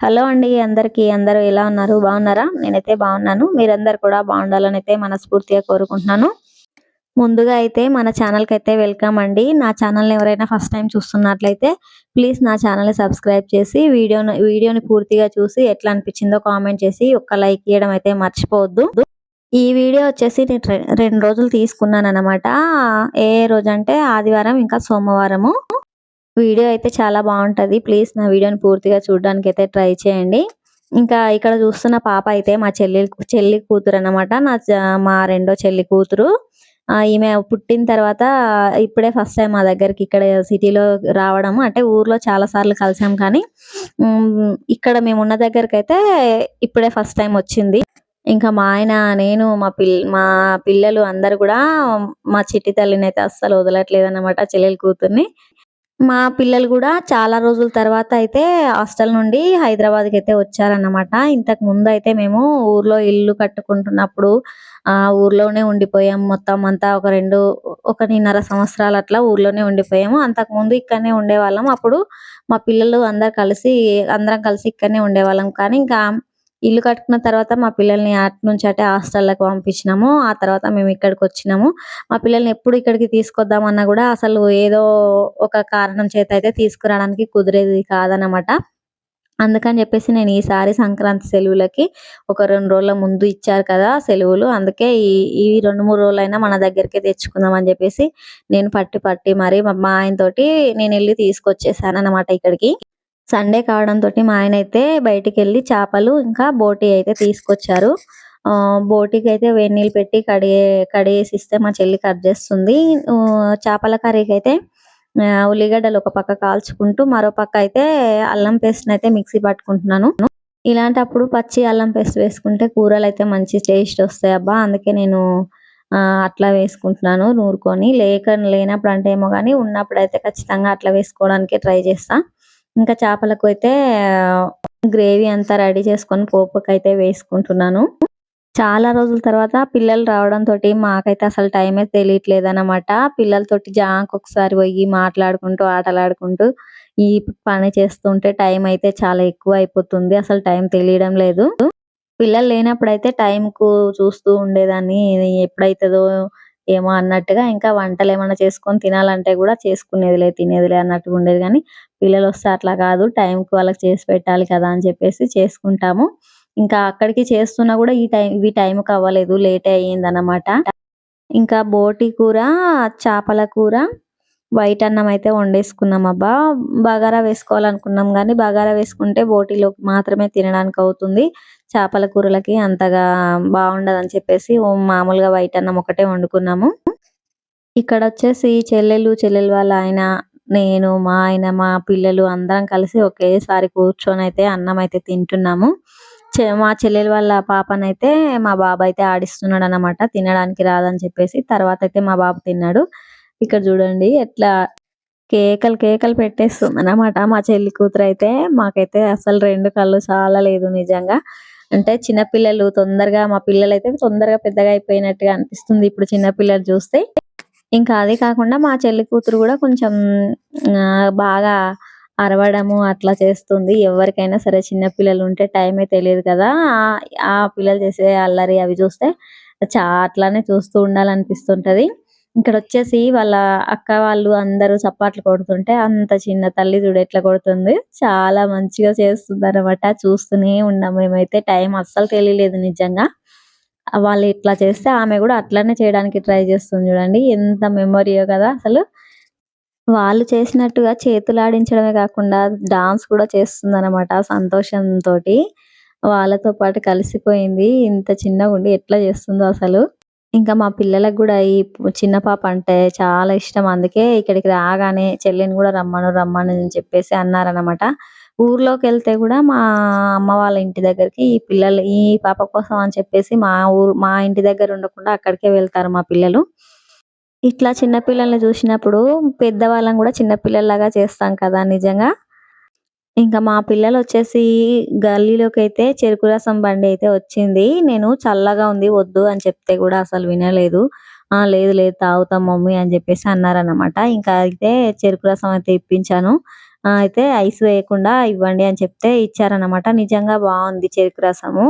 Hello అండి అందరికీ అందరూ ఎలా ఉన్నారు? బాగున్నారా? నేనైతే బాగున్నాను. మీరందరు కూడా బాగుండాలని అయితే మనస్ఫూర్తిగా కోరుకుంటున్నాను. ముందుగా అయితే మన ఛానల్కి అయితే వెల్కమ్ అండి. నా ఛానల్ని ఎవరైనా ఫస్ట్ టైం చూస్తున్నట్లయితే ప్లీజ్ నా ఛానల్ని సబ్స్క్రైబ్ చేసి వీడియోను వీడియోని పూర్తిగా చూసి ఎట్లా అనిపించిందో కామెంట్ చేసి ఒక లైక్ ఇవ్వడం అయితే మర్చిపోవద్దు. ఈ వీడియో వచ్చేసి నేను రెండు రోజులు తీసుకున్నాను అనమాట ఏ రోజు అంటే ఆదివారం ఇంకా సోమవారము. వీడియో అయితే చాలా బాగుంటది. ప్లీజ్ నా వీడియోని పూర్తిగా చూడడానికి అయితే ట్రై చేయండి. ఇంకా ఇక్కడ చూస్తున్న పాప అయితే మా చెల్లి చెల్లి కూతురు అన్నమాట. నా మా రెండో చెల్లి కూతురు. ఈమె పుట్టిన తర్వాత ఇప్పుడే ఫస్ట్ టైం మా దగ్గరికి ఇక్కడ సిటీలో రావడం అంటే ఊర్లో చాలా సార్లు కలిసాం కానీ ఇక్కడ మేము ఉన్న దగ్గరికి అయితే ఇప్పుడే ఫస్ట్ టైం వచ్చింది. ఇంకా మా ఆయన నేను మా పిల్ మా పిల్లలు అందరు కూడా మా చిట్టి తల్లిని అయితే అస్సలు వదలట్లేదు అనమాట చెల్లెలు కూతుర్ని. మా పిల్లలు కూడా చాలా రోజుల తర్వాత అయితే హాస్టల్ నుండి హైదరాబాద్కి అయితే వచ్చారన్నమాట. ఇంతకు ముందు అయితే మేము ఊర్లో ఇల్లు కట్టుకుంటున్నప్పుడు ఆ ఊర్లోనే ఉండిపోయాం. మొత్తం అంతా ఒక రెండు ఒకటిన్నర సంవత్సరాలు అట్లా ఊర్లోనే ఉండిపోయాము. అంతకు ముందు ఇక్కడనే ఉండేవాళ్ళం. అప్పుడు మా పిల్లలు అందరు కలిసి అందరం కలిసి ఇక్కడనే ఉండేవాళ్ళం. కానీ ఇంకా ఇల్లు కట్టుకున్న తర్వాత మా పిల్లల్ని అటు నుంచి అటే హాస్టల్లోకి పంపించినాము. ఆ తర్వాత మేము ఇక్కడికి వచ్చినాము. మా పిల్లల్ని ఎప్పుడు ఇక్కడికి తీసుకొద్దామన్నా కూడా అసలు ఏదో ఒక కారణం చేత అయితే తీసుకురావడానికి కుదిరేది కాదనమాట అందుకని చెప్పేసి నేను ఈసారి సంక్రాంతి సెలవులకి ఒక రెండు రోజుల ముందు ఇచ్చారు కదా సెలవులు. అందుకే ఈ ఈ రెండు మూడు రోజులైనా మన దగ్గరికే తెచ్చుకుందాం అని చెప్పేసి నేను పట్టి పట్టి మరి మా ఆయనతోటి ఆయన తోటి నేను వెళ్ళి తీసుకొచ్చేసాను అనమాట ఇక్కడికి. సండే కావడం తోటి మా ఆయన అయితే బయటికి వెళ్ళి చేపలు ఇంకా బోటి అయితే తీసుకొచ్చారు. బోటికి అయితే వేడి నీళ్ళు పెట్టి కడిగే కడిగేసి ఇస్తే మా చెల్లి కట్ చేస్తుంది. చేపల కర్రీకి అయితే ఉల్లిగడ్డలు ఒక పక్క కాల్చుకుంటూ మరో పక్క అయితే అల్లం పేస్ట్ అయితే మిక్సీ పట్టుకుంటున్నాను. ఇలాంటప్పుడు పచ్చి అల్లం పేస్ట్ వేసుకుంటే కూరలు అయితే మంచి టేస్ట్ వస్తాయి అబ్బా. అందుకే నేను అట్లా వేసుకుంటున్నాను నూరుకొని. లేక లేనప్పుడు అంటే ఏమో కానీ ఉన్నప్పుడు అయితే ఖచ్చితంగా అట్లా వేసుకోవడానికి ట్రై చేస్తాను ఇంకా చేపలకు అయితే గ్రేవీ అంతా రెడీ చేసుకొని పోపుకి అయితే వేసుకుంటున్నాను. చాలా రోజుల తర్వాత పిల్లలు రావడం తోటి మాకైతే అసలు టైమే తెలియట్లేదు అనమాట పిల్లలతోటి జాంక్ ఒకసారి పోయి మాట్లాడుకుంటూ ఆటలాడుకుంటూ ఈ పని చేస్తుంటే టైం అయితే చాలా ఎక్కువ అయిపోతుంది. అసలు టైం తెలియడం లేదు. పిల్లలు లేనప్పుడు అయితే టైం కు చూస్తూ ఉండేదాన్ని. ఎప్పుడైతుందో ఏమో అన్నట్టుగా ఇంకా వంటలు ఏమైనా చేసుకొని తినాలంటే కూడా చేసుకునేదిలే తినేదిలే అన్నట్టుగా ఉండేది. కానీ పిల్లలు వస్తే అట్లా కాదు టైంకి వాళ్ళకి చేసి పెట్టాలి కదా అని చెప్పేసి చేసుకుంటాము. ఇంకా అక్కడికి చేస్తున్నా కూడా ఈ టైం ఇవి టైం కి అవ్వలేదు లేట్ అయ్యింది అన్నమాట ఇంకా బోటి కూర చేపల కూర వైట్ అన్నం అయితే వండేసుకున్నాం అబ్బా. బగారా వేసుకోవాలనుకున్నాం కానీ బగారా వేసుకుంటే బోటీలోకి మాత్రమే తినడానికి అవుతుంది. చేపల కూరలకి అంతగా బాగుండదు అని చెప్పేసి మామూలుగా వైట్ అన్నం ఒకటే వండుకున్నాము. ఇక్కడ వచ్చేసి చెల్లెలు చెల్లెలు వాళ్ళ ఆయన నేను మా ఆయన మా పిల్లలు అందరం కలిసి ఒకేసారి కూర్చొని అయితే అన్నం అయితే తింటున్నాము. మా చెల్లెలు వాళ్ళ పాపనైతే మా బాబు అయితే ఆడిస్తున్నాడు అనమాట తినడానికి రాదని చెప్పేసి తర్వాత అయితే మా బాబు తిన్నాడు. ఇక్కడ చూడండి ఎట్లా కేకలు కేకలు పెట్టేస్తుంది అనమాట మా చెల్లి కూతురు అయితే మాకైతే అసలు రెండు కళ్ళు చాలా లేదు నిజంగా. అంటే చిన్నపిల్లలు తొందరగా మా పిల్లలు అయితే తొందరగా పెద్దగా అయిపోయినట్టుగా అనిపిస్తుంది ఇప్పుడు చిన్నపిల్లలు చూస్తే. ఇంకా అది కాకుండా మా చెల్లి కూతురు కూడా కొంచెం బాగా అరవడము అట్లా చేస్తుంది. ఎవరికైనా సరే చిన్న పిల్లలు ఉంటే టైమే తెలియదు కదా. ఆ- ఆ పిల్లలు చేసే అల్లరి అవి చూస్తే చా అట్లానే చూస్తూ ఉండాలనిపిస్తుంటది. ఇక్కడ వచ్చేసి వాళ్ళ అక్క వాళ్ళు అందరూ చప్పట్లు కొడుతుంటే అంత చిన్న తల్లి చూడు ఎట్లా కొడుతుంది? చాలా మంచిగా చేస్తుంది అనమాట చూస్తూనే ఉన్నాం మేమైతే. టైం అస్సలు తెలియలేదు నిజంగా. వాళ్ళు ఇట్లా చేస్తే ఆమె కూడా అట్లానే చేయడానికి ట్రై చేస్తుంది చూడండి. ఎంత మెమొరీయో కదా అసలు. వాళ్ళు చేసినట్టుగా చేతులు ఆడించడమే కాకుండా డాన్స్ కూడా చేస్తుంది అనమాట సంతోషంతో వాళ్ళతో పాటు కలిసిపోయింది. ఇంత చిన్నగా ఉండి ఎట్లా చేస్తుందో అసలు. ఇంకా మా పిల్లలకు కూడా ఈ చిన్న పాప అంటే చాలా ఇష్టం. అందుకే ఇక్కడికి రాగానే చెల్లిని కూడా రమ్మను రమ్మను అని చెప్పేసి అన్నారనమాట ఊర్లోకి వెళ్తే కూడా మా అమ్మ వాళ్ళ ఇంటి దగ్గరికి ఈ పిల్లలు ఈ పాప కోసం అని చెప్పేసి మా ఊరు మా ఇంటి దగ్గర ఉండకుండా అక్కడికే వెళ్తారు మా పిల్లలు. ఇట్లా చిన్న పిల్లల్ని చూసినప్పుడు పెద్దవాళ్ళని కూడా చిన్న పిల్లల్లాగా చేస్తాం కదా నిజంగా. ఇంకా మా పిల్లలు వచ్చేసి గల్లీలోకి అయితే చెరుకు రసం బండి అయితే వచ్చింది. నేను చల్లగా ఉంది వద్దు అని చెప్తే కూడా అసలు వినలేదు. ఆ లేదు లేదు తాగుతాం మమ్మీ అని చెప్పేసి అన్నారనమాట ఇంకా అయితే చెరుకు రసం అయితే ఇప్పించాను. అయితే ఐస్ వేయకుండా ఇవ్వండి అని చెప్తే ఇచ్చారన్నమాట. నిజంగా బాగుంది చెరుకు రసము.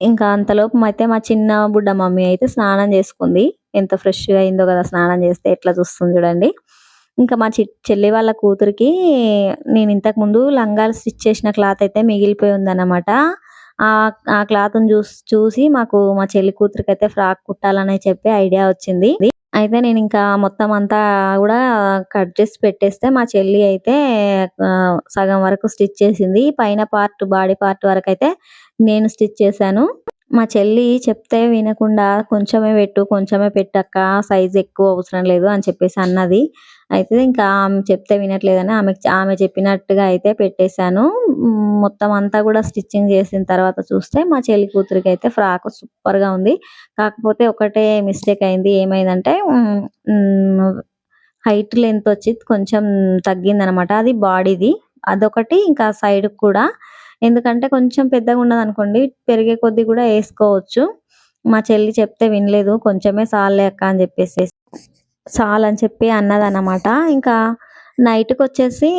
ఇంకా అంతలోపు అయితే మా చిన్న బుడ్డ మమ్మీ అయితే స్నానం చేసుకుంది. ఎంత ఫ్రెష్గా అయిందో కదా స్నానం చేస్తే ఎట్లా చూస్తుంది చూడండి. ఇంకా మా చి చెల్లి వాళ్ళ కూతురికి నేను ఇంతకు ముందు లంగాలు స్టిచ్ చేసిన క్లాత్ అయితే మిగిలిపోయి ఉందన్నమాట. ఆ ఆ చూసి చూసి మాకు మా చెల్లి కూతురికి అయితే ఫ్రాక్ కుట్టాలని చెప్పి ఐడియా వచ్చింది. అయితే నేను ఇంకా మొత్తం అంతా కూడా కట్ చేసి పెట్టేస్తే మా చెల్లి అయితే సగం వరకు స్టిచ్ చేసింది. పైన పార్ట్ బాడీ పార్ట్ వరకు అయితే నేను స్టిచ్ చేశాను. మా చెల్లి చెప్తే వినకుండా కొంచెమే పెట్టు కొంచెమే పెట్టక్క సైజ్ ఎక్కువ అవసరం లేదు అని చెప్పేసి అన్నది. అయితే ఇంకా ఆమె చెప్తే వినట్లేదని ఆమె ఆమె చెప్పినట్టుగా అయితే పెట్టేశాను. మొత్తం అంతా కూడా స్టిచ్చింగ్ చేసిన తర్వాత చూస్తే మా చెల్లి కూతురికి అయితే ఫ్రాక్ సూపర్గా ఉంది. కాకపోతే ఒకటే మిస్టేక్ అయింది. ఏమైందంటే హైట్ లెంత్ వచ్చి కొంచెం తగ్గిందనమాట. అది బాడీది. అదొకటి ఇంకా సైడ్ కూడా. ఎందుకంటే కొంచెం పెద్దగా ఉన్నది అనుకోండి పెరిగే కొద్దీ కూడా వేసుకోవచ్చు. మా చెల్లి చెప్తే వినలేదు. కొంచెమే సాల్లే అక్క అని చెప్పేసి చాలని చెప్పి అన్నదన్నమాట. ఇంకా నైట్కి వచ్చేసి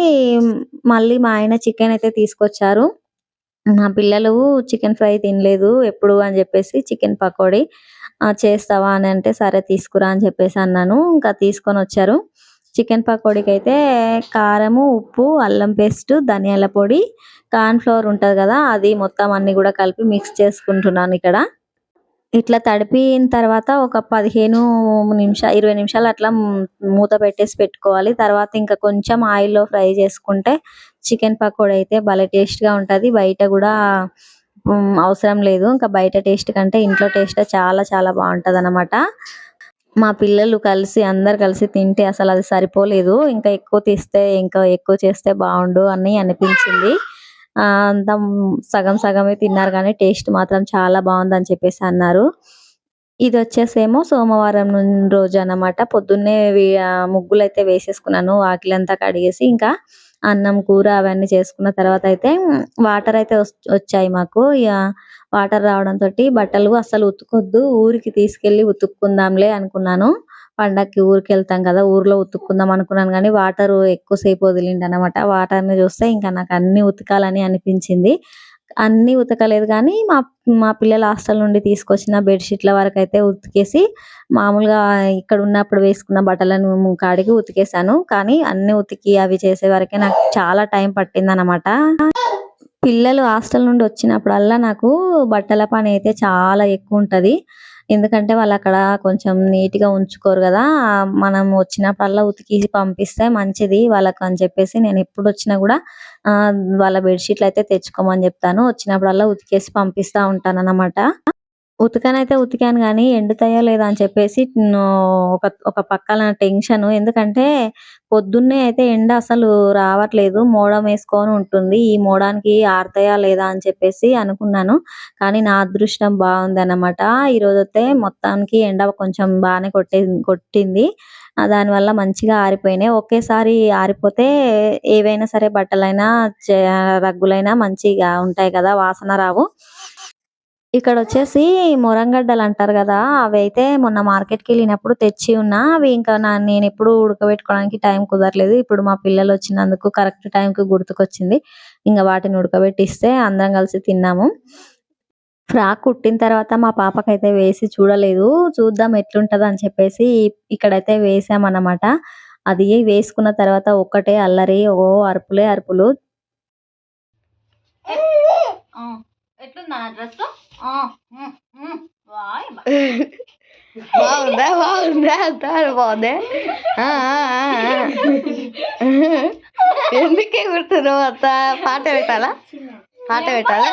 మళ్ళీ మా ఆయన చికెన్ అయితే తీసుకొచ్చారు. మా పిల్లలు చికెన్ ఫ్రై తినలేదు ఎప్పుడు అని చెప్పేసి చికెన్ పకోడీ చేస్తావా? అని అంటే సరే తీసుకురా అని చెప్పేసి అన్నాను. ఇంకా తీసుకొని వచ్చారు. చికెన్ పకోడీకి అయితే కారము ఉప్పు అల్లం పేస్ట్ ధనియాల పొడి కార్న్ ఫ్లోర్ ఉంటుంది కదా అది మొత్తం అన్ని కూడా కలిపి మిక్స్ చేసుకుంటున్నాను ఇక్కడ. ఇట్లా తడిపిన తర్వాత ఒక పదిహేను నిమిషాలు ఇరవై నిమిషాలు అట్లా మూత పెట్టేసి పెట్టుకోవాలి. తర్వాత ఇంకా కొంచెం ఆయిల్లో ఫ్రై చేసుకుంటే చికెన్ పకోడీ అయితే భలే టేస్ట్గా బయట కూడా అవసరం లేదు. ఇంకా బయట టేస్ట్ కంటే ఇంట్లో టేస్ట్ చాలా చాలా బాగుంటుంది అనమాట మా పిల్లలు కలిసి అందరు కలిసి తింటే అసలు అది సరిపోలేదు. ఇంకా ఎక్కువ తీస్తే ఇంకా ఎక్కువ చేస్తే బాగుండు అని అనిపించింది. అంతా సగం సగమే తిన్నారు కానీ టేస్ట్ మాత్రం చాలా బాగుంది అని చెప్పేసి అన్నారు. ఇది వచ్చేసేమో సోమవారం రోజు అన్నమాట పొద్దున్నే ముగ్గులు అయితే వేసేసుకున్నాను. వాకిలంతా కడిగేసి ఇంకా అన్నం కూర అవన్నీ చేసుకున్న తర్వాత అయితే వాటర్ అయితే వచ్చాయి మాకు. ఇక వాటర్ రావడం తోటి బట్టలు అసలు ఉతుకొద్దు. ఊరికి తీసుకెళ్ళి ఉతుక్కుందాంలే అనుకున్నాను. పండక్కి ఊరికి వెళ్తాం కదా ఊర్లో ఉతుక్కుందాం అనుకున్నాను కానీ వాటర్ ఎక్కువసేపు వదిలిండి అనమాట వాటర్ని చూస్తే ఇంకా నాకు అన్ని ఉతకాలని అనిపించింది. అన్ని ఉతకలేదు కానీ మా మా పిల్లల హాస్టల్ నుండి తీసుకొచ్చిన బెడ్షీట్ల వరకు అయితే ఉతికేసి మామూలుగా ఇక్కడ ఉన్నప్పుడు వేసుకున్న బట్టలను కాడికి ఉతికేసాను కానీ అన్ని ఉతికి అవి చేసే వరకే నాకు చాలా టైం పట్టింది అనమాట పిల్లలు హాస్టల్ నుండి వచ్చినప్పుడల్లా నాకు బట్టల పని అయితే చాలా ఎక్కువ ఉంటుంది. ఎందుకంటే వాళ్ళు అక్కడ కొంచెం నీట్గా ఉంచుకోరు కదా మనం వచ్చినప్పుడల్లా ఉతికి పంపిస్తే మంచిది వాళ్ళకి అని చెప్పేసి నేను ఎప్పుడు వచ్చినా కూడా వాళ్ళ బెడ్షీట్లు అయితే తెచ్చుకోమని చెప్తాను. వచ్చినప్పుడల్లా ఉతికేసి పంపిస్తా ఉంటాను అన్నమాట ఉతికానైతే ఉతికాను కానీ ఎండుతాయో లేదా అని చెప్పేసి ఒక ఒక పక్కన టెన్షన్. ఎందుకంటే పొద్దున్నే అయితే ఎండ అసలు రావట్లేదు. మోడం వేసుకొని ఉంటుంది. ఈ మోడానికి ఆరుతాయా లేదా అని చెప్పేసి అనుకున్నాను. కానీ నా అదృష్టం బాగుంది అన్నమాట ఈ రోజు అయితే మొత్తానికి ఎండ కొంచెం బాగానే కొట్టే కొట్టింది. దానివల్ల దాని వల్ల మంచిగా ఆరిపోయినాయి. ఒకేసారి ఆరిపోతే ఏవైనా సరే బట్టలైనా చే- రగ్గులైనా మంచిగా ఉంటాయి కదా వాసన రావు. ఇక్కడ వచ్చేసి మొరంగడ్డలు అంటారు కదా అవి అయితే మొన్న మార్కెట్కి వెళ్ళినప్పుడు తెచ్చి ఉన్నా అవి ఇంకా నేను ఎప్పుడు ఉడకబెట్టుకోవడానికి టైం కుదరలేదు. ఇప్పుడు మా పిల్లలు వచ్చినందుకు కరెక్ట్ టైం కి గుర్తుకొచ్చింది. ఇంకా వాటిని ఉడకబెట్టిస్తే అందరం కలిసి తిన్నాము. ఫ్రాక్ కుట్టిన తర్వాత మా పాపకైతే వేసి చూడలేదు. చూద్దాం ఎట్లుంటది అని చెప్పేసి ఇక్కడైతే వేసామన్నమాట. అది వేసుకున్న తర్వాత ఒక్కటే అల్లరి ఓ అరుపులే అరుపులు. ఎట్లుందా డ్రెస్ బాగుందా? బాగుందా? అంతా బాగుంది? ఎందుకే గుర్తున్నావు అత్త? పాట పెట్టాలా? పాట పెట్టాలా?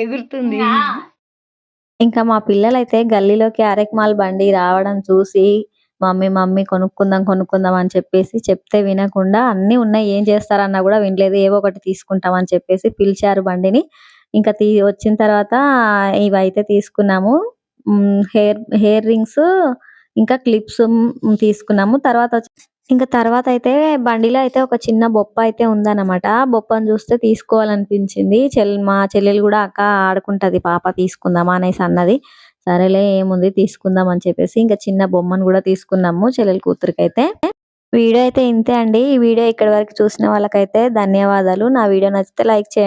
ఎగురుతుంది ఇంకా మా పిల్లలైతే గల్లీలోకి అరెక్మాల్ బండి రావడం చూసి మమ్మీ మమ్మీ కొనుక్కుందాం కొనుక్కుందాం అని చెప్పేసి చెప్తే వినకుండా అన్ని ఉన్నాయి. ఏం చేస్తారన్నా కూడా వినలేదు. ఏవో ఒకటి తీసుకుంటాం అని చెప్పేసి పిలిచారు బండిని. ఇంకా తీ వచ్చిన తర్వాత ఇవైతే తీసుకున్నాము. హెయిర్ హెయిర్ రింగ్స్ ఇంకా క్లిప్స్ తీసుకున్నాము. తర్వాత వచ్చి- ఇంకా తర్వాత అయితే బండిలో అయితే ఒక చిన్న బొప్ప అయితే ఉందన్నమాట. బొప్పను చూస్తే తీసుకోవాలనిపించింది. చెల్ మా చెల్లెలు కూడా అక్క ఆడుకుంటుంది పాప తీసుకుందామా అనేసి అన్నది. సరేలే ఏముంది తీసుకుందాం అని చెప్పేసి ఇంకా చిన్న బొమ్మను కూడా తీసుకున్నాము చెల్లెలు కూతురికైతే. వీడియో అయితే ఇంతే అండి. ఈ వీడియో ఇక్కడ వరకు చూసిన వాళ్ళకైతే ధన్యవాదాలు. నా వీడియో నచ్చితే లైక్ చేయండి.